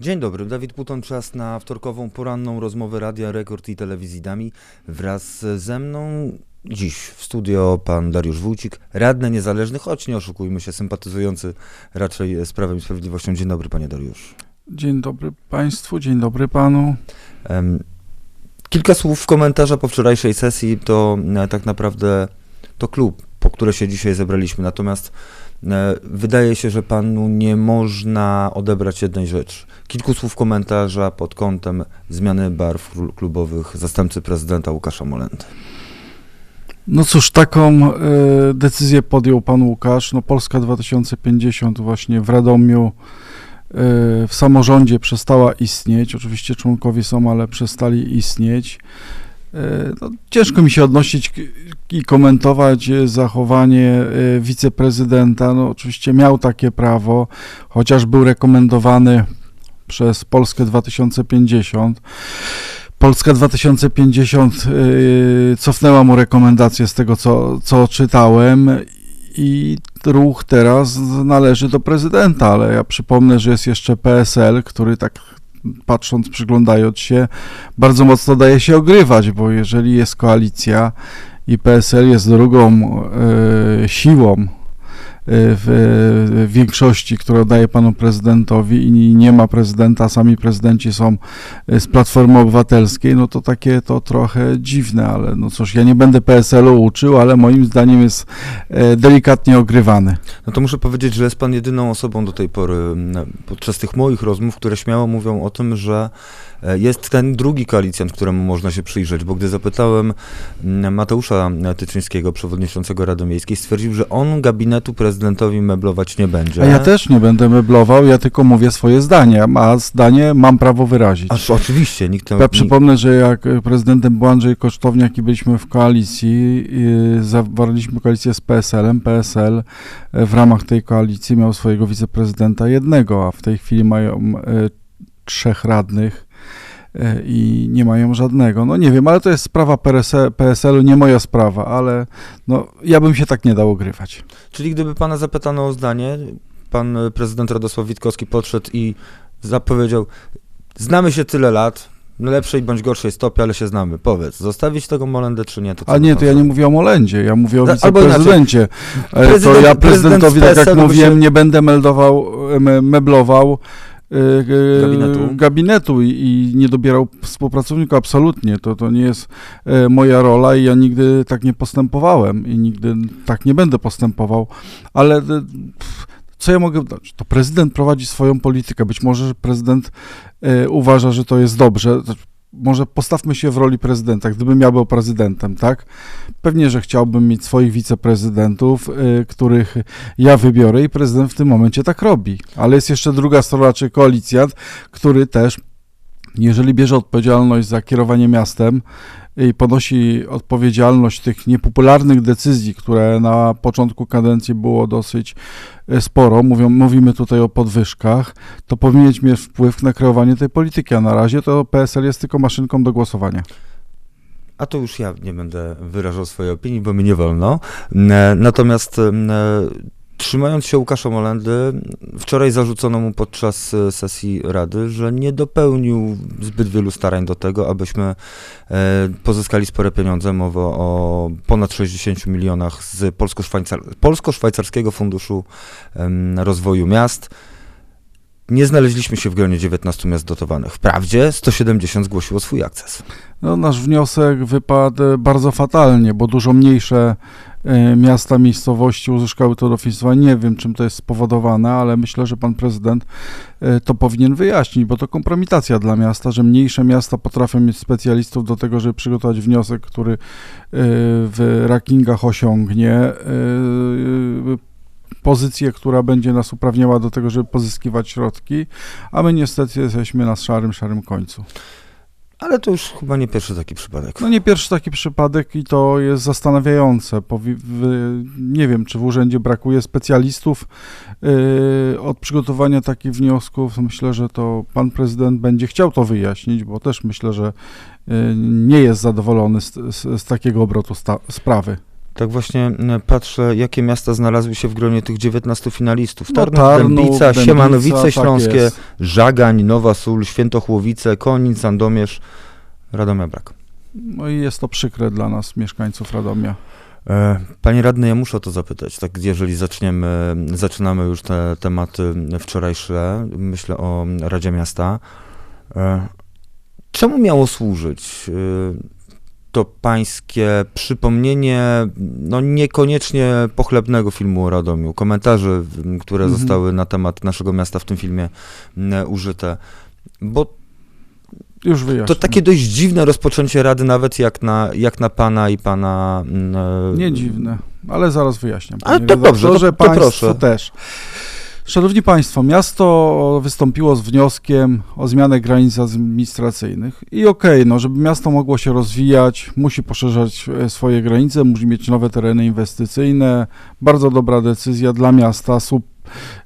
Dzień dobry, Dawid Puton, czas na wtorkową poranną rozmowę Radia Rekord i Telewizji Dami. Wraz ze mną dziś w studio pan Dariusz Wójcik, radny niezależny, choć nie oszukujmy się, sympatyzujący raczej z Prawem i Sprawiedliwością. Dzień dobry panie Dariusz. Dzień dobry Państwu, dzień dobry Panu. Kilka słów komentarza po wczorajszej sesji to e, tak naprawdę to klub, po które się dzisiaj zebraliśmy. Natomiast wydaje się, że panu nie można odebrać jednej rzeczy. Kilku słów komentarza pod kątem zmiany barw klu- klubowych zastępcy prezydenta Łukasza Molendy. No cóż, taką e, decyzję podjął Pan Łukasz. No Polska 2050 właśnie w Radomiu e, w samorządzie przestała istnieć. Oczywiście członkowie są, ale przestali istnieć. E, No, ciężko mi się odnosić i komentować e, zachowanie e, wiceprezydenta. No, oczywiście miał takie prawo, chociaż był rekomendowany przez Polskę 2050. Polska 2050 yy, cofnęła mu rekomendację z tego, co, co czytałem i ruch teraz należy do prezydenta, ale ja przypomnę, że jest jeszcze PSL, który tak patrząc, przyglądając się, bardzo mocno daje się ogrywać, bo jeżeli jest koalicja i PSL jest drugą yy, siłą w większości, którą daje panu prezydentowi i nie ma prezydenta, sami prezydenci są z Platformy Obywatelskiej, no to takie to trochę dziwne, ale no cóż, ja nie będę PSL-u uczył, ale moim zdaniem jest e, delikatnie ogrywany. No to muszę powiedzieć, że jest pan jedyną osobą do tej pory podczas tych moich rozmów, które śmiało mówią o tym, że e, jest ten drugi koalicjant, któremu można się przyjrzeć, bo gdy zapytałem m, Mateusza Tyczyńskiego, przewodniczącego Rady Miejskiej, stwierdził, że on gabinetu prezydentowi meblować nie będzie. A ja też nie będę meblował, ja tylko mówię swoje zdanie, a zdanie mam prawo wyrazić. Aż oczywiście, nikt to Ja przypomnę, że jak prezydentem był Andrzej Kosztowniak i byliśmy w koalicji, zawarliśmy koalicję z PSL-em. PSL e, w ramach tej koalicji miał swojego wiceprezydenta jednego, a w tej chwili mają e, trzech radnych e, i nie mają żadnego. No nie wiem, ale to jest sprawa PSL-u, nie moja sprawa, ale no, ja bym się tak nie dał ogrywać. Czyli gdyby pana zapytano o zdanie, pan e, prezydent Radosław Witkowski podszedł i zapowiedział, znamy się tyle lat, lepszej bądź gorszej stopie, ale się znamy. Powiedz, zostawić tego Molendę czy nie? To A nie, to ja nie mówię o Molendzie, ja mówię o No, albo wiceprezydencie. E, to Prezydent- ja prezydent prezydentowi, z tak jak mówiłem, się- nie będę meldował, e, me- meblował e, e, Gabinetu. gabinetu i, i nie dobierał współpracowników, absolutnie. To, to nie jest e, moja rola i ja nigdy tak nie postępowałem i nigdy tak nie będę postępował, ale e, co ja mogę dać? To prezydent prowadzi swoją politykę. Być może prezydent e, uważa, że to jest dobrze. Może postawmy się w roli prezydenta, gdybym ja był prezydentem, tak? Pewnie, że chciałbym mieć swoich wiceprezydentów, y, których ja wybiorę i prezydent w tym momencie tak robi. Ale jest jeszcze druga strona, czy koalicjant, który też, jeżeli bierze odpowiedzialność za kierowanie miastem i ponosi odpowiedzialność tych niepopularnych decyzji, które na początku kadencji było dosyć y, sporo, mówią, mówimy tutaj o podwyżkach, to powinien mieć wpływ na kreowanie tej polityki, a na razie to PSL jest tylko maszynką do głosowania. A to już ja nie będę wyrażał swojej opinii, bo mi nie wolno. E, Natomiast e, trzymając się Łukasza Molendy, wczoraj zarzucono mu podczas e, sesji Rady, że nie dopełnił zbyt wielu starań do tego, abyśmy e, pozyskali spore pieniądze. Mowa o ponad 60 milionach z polsko-szwajcar- Polsko-Szwajcarskiego Funduszu Rozwoju Miast. Nie znaleźliśmy się w gronie 19 miast dotowanych. Wprawdzie 170 zgłosiło swój akces. No, nasz wniosek wypadł bardzo fatalnie, bo dużo mniejsze miasta, miejscowości uzyskały to dofinansowanie. Nie wiem, czym to jest spowodowane, ale myślę, że pan prezydent e, to powinien wyjaśnić, bo to kompromitacja dla miasta, że mniejsze miasta potrafią mieć specjalistów do tego, żeby przygotować wniosek, który e, w rankingach osiągnie e, pozycję, która będzie nas uprawniała do tego, żeby pozyskiwać środki, a my niestety jesteśmy na szarym, szarym końcu. Ale to już chyba nie pierwszy taki przypadek. No nie pierwszy taki przypadek i to jest zastanawiające. Nie wiem, czy w urzędzie brakuje specjalistów yy, od przygotowania takich wniosków. Myślę, że to pan prezydent będzie chciał to wyjaśnić, bo też myślę, że yy, nie jest zadowolony z, z, z takiego obrotu sprawy. Tak właśnie m, patrzę, jakie miasta znalazły się w gronie tych 19 finalistów. No, Tarnów, Tarnów, Dębica, Dębica, Siemanowice tak Śląskie, jest. Żagań, Nowa Sól, Świętochłowice, Konin, Sandomierz, Radomia brak. No i jest to przykre dla nas, mieszkańców Radomia. E, Panie radny, ja muszę o to zapytać, tak jeżeli zaczniemy, zaczynamy już te tematy wczorajsze, myślę o Radzie Miasta. E, Czemu miało służyć e, to pańskie przypomnienie, no niekoniecznie pochlebnego filmu o Radomiu, komentarzy, które Mhm. zostały na temat naszego miasta w tym filmie użyte? Bo Już wyjaśnię. to takie dość dziwne rozpoczęcie rady, nawet jak na, jak na pana i pana. e, Nie dziwne, ale zaraz wyjaśniam. Ale to dobrze, to- to proszę. też. Szanowni Państwo, miasto wystąpiło z wnioskiem o zmianę granic administracyjnych i okej, no, żeby miasto mogło się rozwijać, musi poszerzać e, swoje granice, musi mieć nowe tereny inwestycyjne. Bardzo dobra decyzja dla miasta,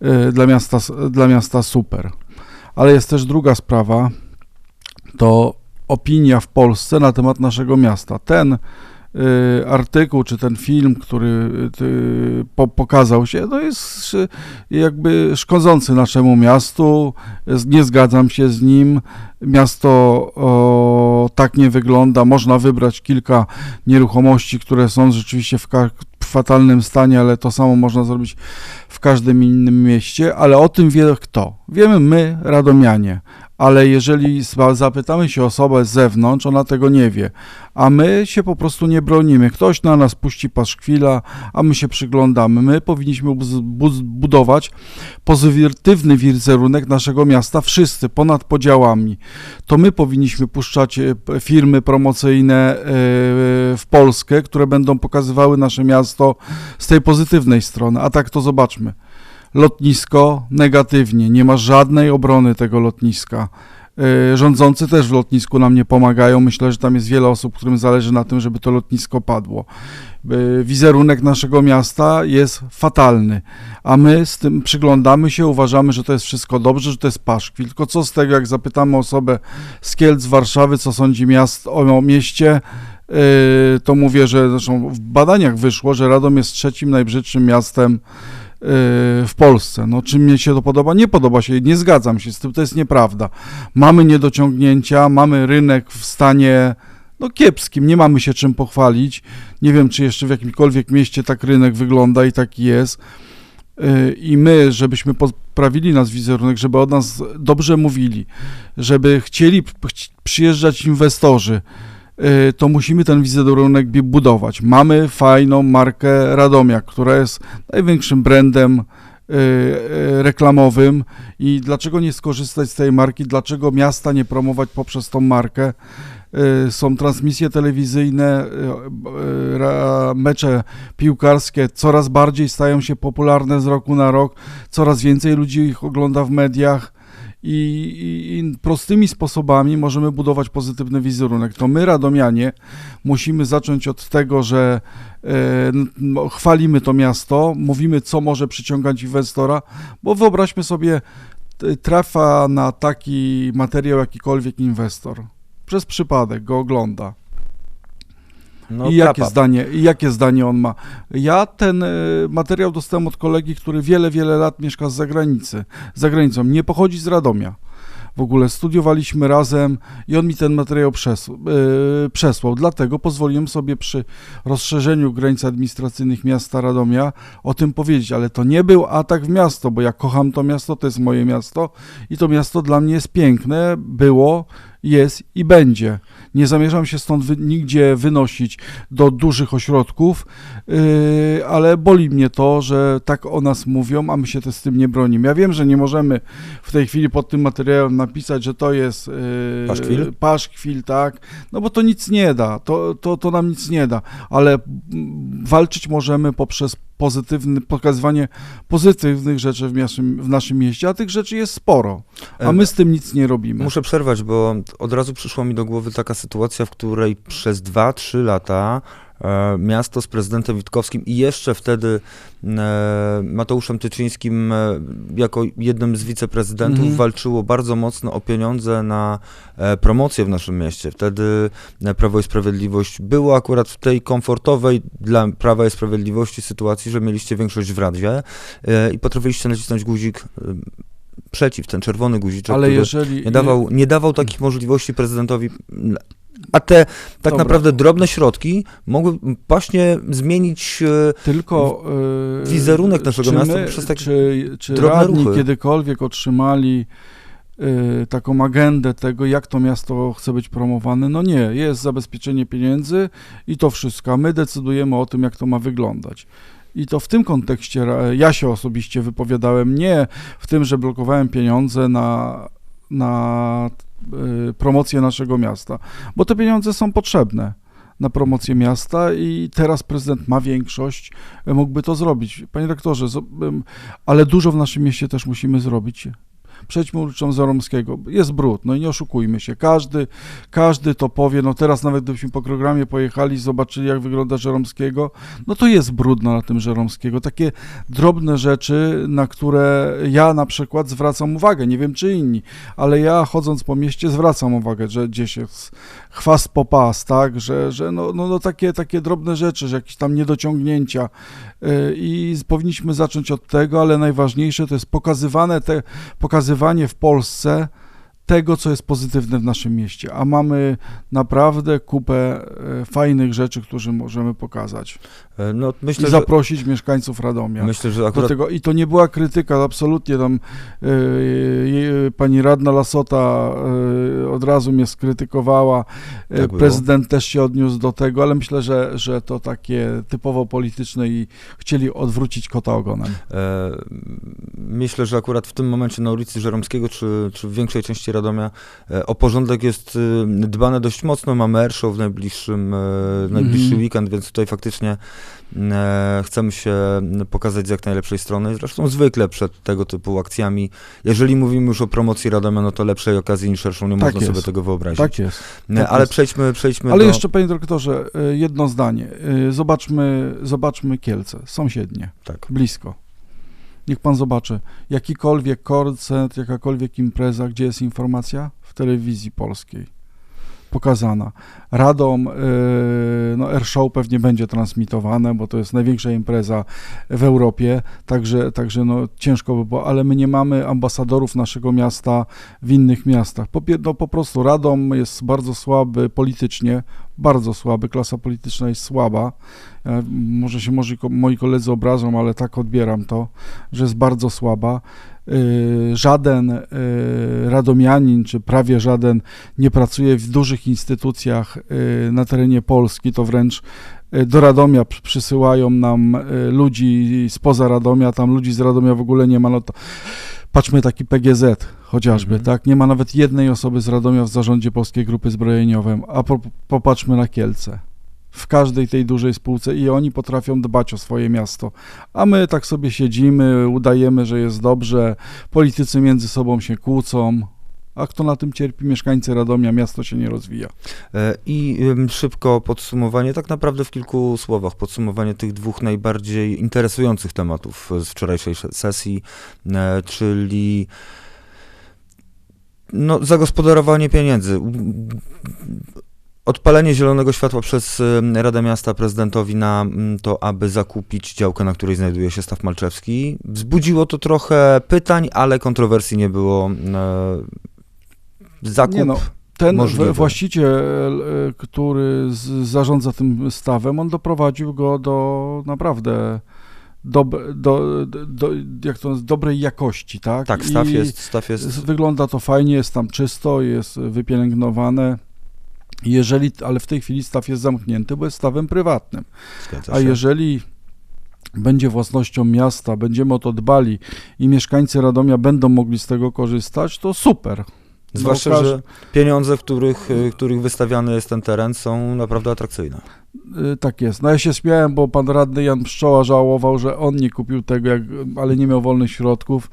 e, dla miasta, dla miasta super. Ale jest też druga sprawa, to opinia w Polsce na temat naszego miasta. Ten artykuł, czy ten film, który y, po, pokazał się, no jest y, jakby szkodzący naszemu miastu. Nie zgadzam się z nim. Miasto o, tak nie wygląda. Można wybrać kilka nieruchomości, które są rzeczywiście w fatalnym stanie, ale to samo można zrobić w każdym innym mieście. Ale o tym wie kto? Wiemy my, Radomianie. Ale jeżeli zapytamy się osobę z zewnątrz, ona tego nie wie a my się po prostu nie bronimy. Ktoś na nas puści paszkwila, a my się przyglądamy. My powinniśmy budować pozytywny wizerunek naszego miasta, wszyscy, ponad podziałami. To my powinniśmy puszczać e, firmy promocyjne e, w Polskę, które będą pokazywały nasze miasto z tej pozytywnej strony. A tak to zobaczmy. Lotnisko negatywnie, nie ma żadnej obrony tego lotniska. Y, Rządzący też w lotnisku nam nie pomagają. Myślę, że tam jest wiele osób, którym zależy na tym, żeby to lotnisko padło. Y, Wizerunek naszego miasta jest fatalny, a my z tym przyglądamy się, uważamy, że to jest wszystko dobrze, że to jest paszkwil. Tylko co z tego, jak zapytamy osobę z Kielc, Warszawy, co sądzi miast, o, mieście, y, to mówię, że zresztą w badaniach wyszło, że Radom jest trzecim najbrzydszym miastem w Polsce. No, czy mnie się to podoba? Nie podoba się, nie zgadzam się z tym, to jest nieprawda. Mamy niedociągnięcia, mamy rynek w stanie no, kiepskim, nie mamy się czym pochwalić. Nie wiem, czy jeszcze w jakimkolwiek mieście tak rynek wygląda i taki jest. Y, I my, żebyśmy poprawili nasz wizerunek, żeby o nas dobrze mówili, żeby chcieli przyjeżdżać inwestorzy, y, to musimy ten wizerunek budować. Mamy fajną markę Radomia, która jest największym brandem y, y, reklamowym i dlaczego nie skorzystać z tej marki, dlaczego miasta nie promować poprzez tą markę. Y, Są transmisje telewizyjne, y, y, mecze piłkarskie coraz bardziej stają się popularne z roku na rok, coraz więcej ludzi ich ogląda w mediach i, i, i prostymi sposobami możemy budować pozytywny wizerunek. To my, Radomianie, musimy zacząć od tego, że e, no, chwalimy to miasto, mówimy, co może przyciągać inwestora, bo wyobraźmy sobie, t- trafia na taki materiał jakikolwiek inwestor. Przez przypadek go ogląda. No, I jakie zdanie, I jakie zdanie on ma? Ja ten e, materiał dostałem od kolegi, który wiele, wiele lat mieszka z zagranicy, za granicą. Nie pochodzi z Radomia. W ogóle studiowaliśmy razem i on mi ten materiał przesł, e, przesłał. Dlatego pozwoliłem sobie przy rozszerzeniu granic administracyjnych miasta Radomia o tym powiedzieć, ale to nie był atak w miasto, bo ja kocham to miasto, to jest moje miasto i to miasto dla mnie jest piękne, było, jest i będzie. Nie zamierzam się stąd wy, nigdzie wynosić do dużych ośrodków, yy, ale boli mnie to, że tak o nas mówią, a my się też z tym nie bronimy. Ja wiem, że nie możemy w tej chwili pod tym materiałem napisać, że to jest yy, Paszkwil? paszkwil, tak, no bo to nic nie da, to, to, to nam nic nie da, ale mm, walczyć możemy poprzez pozytywny, pokazywanie pozytywnych rzeczy w naszym, w naszym mieście, a tych rzeczy jest sporo, a my z tym nic nie robimy. Muszę przerwać, bo od razu przyszła mi do głowy taka sytuacja, w której przez 2-3 lata e, miasto z prezydentem Witkowskim i jeszcze wtedy e, Mateuszem Tyczyńskim e, jako jednym z wiceprezydentów Mhm. walczyło bardzo mocno o pieniądze na e, promocję w naszym mieście. Wtedy e, Prawo i Sprawiedliwość było akurat w tej komfortowej dla Prawa i Sprawiedliwości sytuacji, że mieliście większość w Radzie e, i potrafiliście nacisnąć guzik e, przeciw, ten czerwony guziczek, Ale jeżeli... nie dawał, nie dawał takich możliwości prezydentowi. A te tak Dobra. naprawdę drobne środki mogły właśnie zmienić. e, Tylko e, wizerunek naszego czy miasta my, poprzez takie czy, czy drobne radni ruchy. kiedykolwiek otrzymali e, taką agendę tego, jak to miasto chce być promowane? No nie, jest zabezpieczenie pieniędzy i to wszystko, my decydujemy o tym, jak to ma wyglądać. I to w tym kontekście ja się osobiście wypowiadałem, nie w tym, że blokowałem pieniądze na, na promocję naszego miasta, bo te pieniądze są potrzebne na promocję miasta i teraz prezydent ma większość, e, mógłby to zrobić. Panie rektorze, ale dużo w naszym mieście też musimy zrobić. Przejdźmy ulicą Zaromskiego. Jest brud, no i nie oszukujmy się. Każdy, każdy to powie, no teraz nawet gdybyśmy po programie pojechali, zobaczyli jak wygląda Żeromskiego, no to jest brudno na tym Żeromskiego. Takie drobne rzeczy, na które ja na przykład zwracam uwagę, nie wiem czy inni, ale ja chodząc po mieście zwracam uwagę, że gdzieś jest chwast po pas, tak, że, że no, no, no takie, takie drobne rzeczy, że jakieś tam niedociągnięcia. Yy, i powinniśmy zacząć od tego, ale najważniejsze to jest pokazywane te, pokazywanie w Polsce tego, co jest pozytywne w naszym mieście, a mamy naprawdę kupę e, fajnych rzeczy, które możemy pokazać e, No, i myślę, że, zaprosić mieszkańców Radomia. myślę, że Do akurat tego, I to nie była krytyka, absolutnie tam e, e, pani radna Lasota e, od razu mnie skrytykowała, Tak prezydent też się odniósł do tego, ale myślę, że, że to takie typowo polityczne i chcieli odwrócić kota ogonem. Myślę, że akurat w tym momencie na ulicy Żeromskiego, czy, czy w większej części Radomia, e, o porządek jest e, dbane dość mocno. Mamy airshow w najbliższym, e, w najbliższy Mhm. weekend, więc tutaj faktycznie chcemy się pokazać z jak najlepszej strony. Zresztą zwykle przed tego typu akcjami, jeżeli mówimy już o promocji Radomia, no to lepszej okazji niż szerszą nie Tak można sobie jest. tego wyobrazić. Tak jest. Tak Ale jest. przejdźmy, przejdźmy Ale do... jeszcze, panie dyrektorze, jedno zdanie. Zobaczmy, zobaczmy Kielce, sąsiednie, Tak. blisko. Niech pan zobaczy, jakikolwiek koncert, jakakolwiek impreza, gdzie jest informacja? W telewizji polskiej pokazana. Radom, e, no Air Show pewnie będzie transmitowane, bo to jest największa impreza w Europie, także, także no ciężko by było, ale my nie mamy ambasadorów naszego miasta w innych miastach. Po, no, po prostu Radom jest bardzo słaby politycznie, bardzo słaby, klasa polityczna jest słaba. E, Może się może moi koledzy obrażą, ale tak odbieram to, że jest bardzo słaba. Y, Żaden y, radomianin, czy prawie żaden, nie pracuje w dużych instytucjach na terenie Polski, to wręcz do Radomia przy- przysyłają nam ludzi spoza Radomia, tam ludzi z Radomia w ogóle nie ma. No to patrzmy taki PGZ chociażby, Mhm. tak? Nie ma nawet jednej osoby z Radomia w zarządzie Polskiej Grupy Zbrojeniowej, a po, popatrzmy na Kielce. W każdej tej dużej spółce i oni potrafią dbać o swoje miasto. A my tak sobie siedzimy, udajemy, że jest dobrze, politycy między sobą się kłócą. A kto na tym cierpi? Mieszkańcy Radomia, miasto się nie rozwija. E, I szybko podsumowanie, tak naprawdę w kilku słowach, podsumowanie tych dwóch najbardziej interesujących tematów z wczorajszej sze- sesji, e, czyli no, zagospodarowanie pieniędzy. Odpalenie zielonego światła przez ym, Radę Miasta prezydentowi na mm, to, aby zakupić działkę, na której znajduje się staw Malczewski. Wzbudziło to trochę pytań, ale kontrowersji nie było. E, Zakup Nie no, Ten Możliwe. w- właściciel, e, który zarządza tym stawem, on doprowadził go do naprawdę dob, do, do, jak to nazwać, dobrej jakości, tak? Tak, staw jest, staw jest Wygląda to fajnie, jest tam czysto, jest wypielęgnowane. Jeżeli, ale w tej chwili staw jest zamknięty, bo jest stawem prywatnym. A jeżeli będzie własnością miasta, będziemy o to dbali i mieszkańcy Radomia będą mogli z tego korzystać, to super. Zwłaszcza, każ- że pieniądze, których, y, których wystawiany jest ten teren, są naprawdę atrakcyjne. Y, Tak jest. No ja się śmiałem, bo pan radny Jan Pszczoła żałował, że on nie kupił tego, jak, ale nie miał wolnych środków.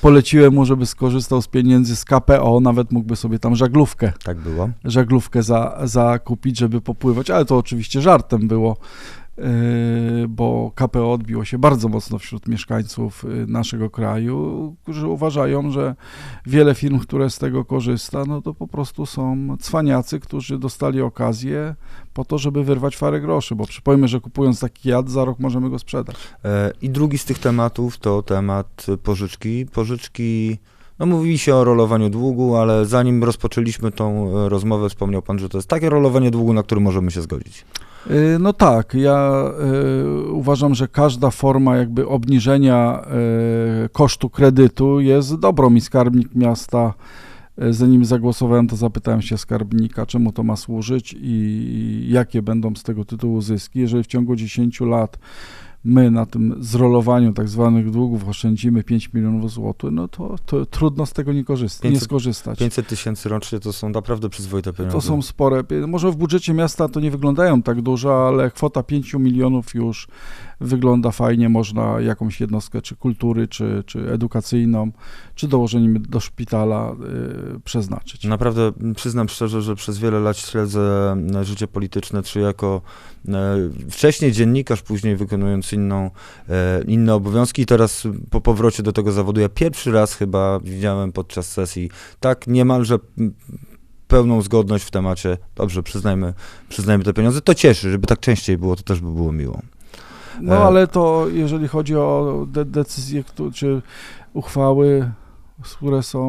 Poleciłem mu, żeby skorzystał z pieniędzy z KPO, nawet mógłby sobie tam żaglówkę, Tak było. żaglówkę za, zakupić, żeby popływać, ale to oczywiście żartem było, bo KPO odbiło się bardzo mocno wśród mieszkańców y, naszego kraju, którzy uważają, że wiele firm, które z tego korzysta, no to po prostu są cwaniacy, którzy dostali okazję po to, żeby wyrwać farę groszy, bo przypomnę, że kupując taki jad, za rok możemy go sprzedać. E, I drugi z tych tematów to temat pożyczki. Pożyczki, no mówi się o rolowaniu długu, ale zanim rozpoczęliśmy tą e, rozmowę, wspomniał pan, że to jest takie rolowanie długu, na którym możemy się zgodzić. Y, No tak, ja y, uważam, że każda forma jakby obniżenia y, kosztu kredytu jest dobrą i skarbnik miasta, zanim zagłosowałem, to zapytałem się skarbnika, czemu to ma służyć i jakie będą z tego tytułu zyski. Jeżeli w ciągu 10 lat my na tym zrolowaniu tak zwanych długów oszczędzimy 5 milionów złotych, no to, to trudno z tego nie, korzysta, nie 500 skorzystać. 500 tysięcy rocznie to są naprawdę przyzwoite pieniądze. To są spore. Może w budżecie miasta to nie wyglądają tak dużo, ale kwota 5 milionów już wygląda fajnie. Można jakąś jednostkę, czy kultury, czy, czy edukacyjną, czy dołożeniem do szpitala y, przeznaczyć. Naprawdę przyznam szczerze, że przez wiele lat śledzę m, życie polityczne, czy jako e, wcześniej dziennikarz, później wykonując inną, e, inne obowiązki i teraz po powrocie do tego zawodu ja pierwszy raz chyba widziałem podczas sesji tak niemalże pełną zgodność w temacie, dobrze, przyznajmy, przyznajmy te pieniądze, to cieszy, żeby tak częściej było, to też by było miło. No E. ale to jeżeli chodzi o de- decyzje, czy uchwały, które są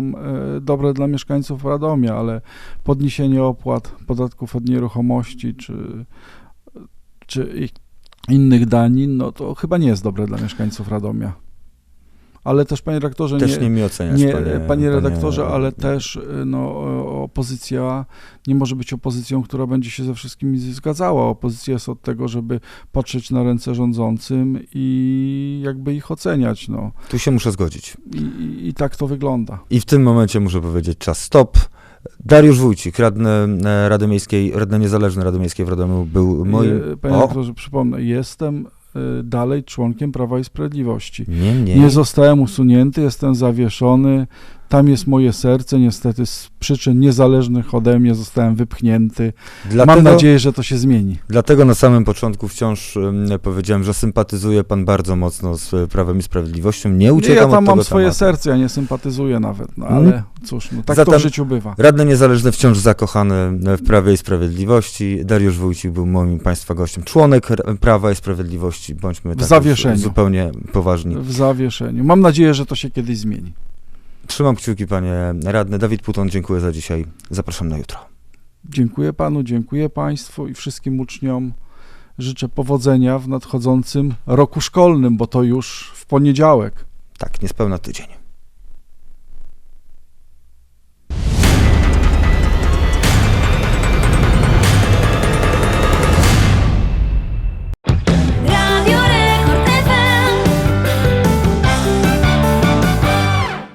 e, dobre dla mieszkańców Radomia, ale podniesienie opłat, podatków od nieruchomości, czy, czy innych danin, no to chyba nie jest dobre dla mieszkańców Radomia. Ale też, panie rektorze, Też nie mi oceniać, nie, panie, panie, redaktorze, ale też y, no, opozycja nie może być opozycją, która będzie się ze wszystkimi zgadzała. Opozycja jest od tego, żeby patrzeć na ręce rządzącym i jakby ich oceniać. No. Tu się muszę zgodzić. I, i, tak to wygląda. I w tym momencie muszę powiedzieć czas stop. Dariusz Wójcik, radny e, Rady Miejskiej, radny niezależny Rady Miejskiej w Radomiu był moim... Y, Panie O, redaktorze, przypomnę, jestem dalej członkiem Prawa i Sprawiedliwości. nie, nie. Nie zostałem usunięty, jestem zawieszony. Tam jest moje serce. Niestety z przyczyn niezależnych ode mnie zostałem wypchnięty. Dlatego, Mam nadzieję, że to się zmieni. dlatego na samym początku wciąż em, powiedziałem, że sympatyzuje pan bardzo mocno z e, Prawem i Sprawiedliwością. Nie Nie, uciekam ja od tam mam swoje tematu. serce, ja nie sympatyzuję nawet, no Mm. ale cóż, no, tak to Zatem- w życiu bywa. Radny niezależny wciąż zakochany w Prawie i Sprawiedliwości. Dariusz Wójcik był moim państwa gościem. Członek Prawa i Sprawiedliwości. Bądźmy tak zupełnie poważni. W zawieszeniu. Mam nadzieję, że to się kiedyś zmieni. Trzymam kciuki, panie radny. Dawid Puton, dziękuję za dzisiaj. Zapraszam na jutro. Dziękuję panu, dziękuję państwu i wszystkim uczniom. Życzę powodzenia w nadchodzącym roku szkolnym, bo to już w poniedziałek. Tak, niespełna tydzień.